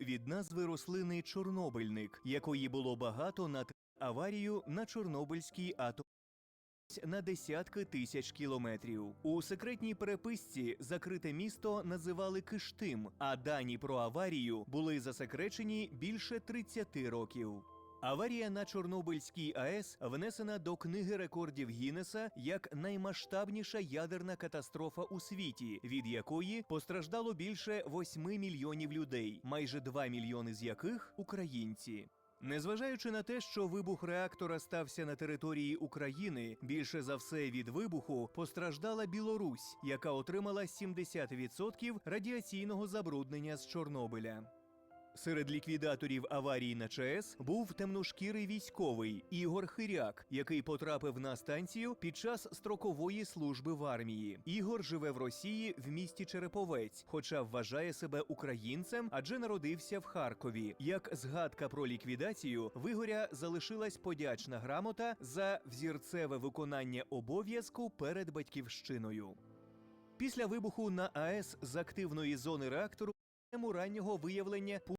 від назви рослини чорнобильник, якої було багато на т- аварію на Чорнобильській атомній на десятки тисяч кілометрів. У секретній переписці закрите місто називали Киштим, а дані про аварію були засекречені більше 30 років. Аварія на Чорнобильській АЕС внесена до книги рекордів Гіннеса як наймасштабніша ядерна катастрофа у світі, від якої постраждало більше 8 мільйонів людей, майже 2 мільйони з яких українці. Незважаючи на те, що вибух реактора стався на території України, більше за все від вибуху постраждала Білорусь, яка отримала 70% радіаційного забруднення з Чорнобиля. Серед ліквідаторів аварії на ЧАЕС був темношкірий військовий Ігор Хиряк, який потрапив на станцію під час строкової служби в армії. Ігор живе в Росії в місті Череповець, хоча вважає себе українцем, адже народився в Харкові. Як згадка про ліквідацію, в Ігоря залишилась подячна грамота за взірцеве виконання обов'язку перед батьківщиною. Після вибуху на АЕС з активної зони реактору раннього виявлення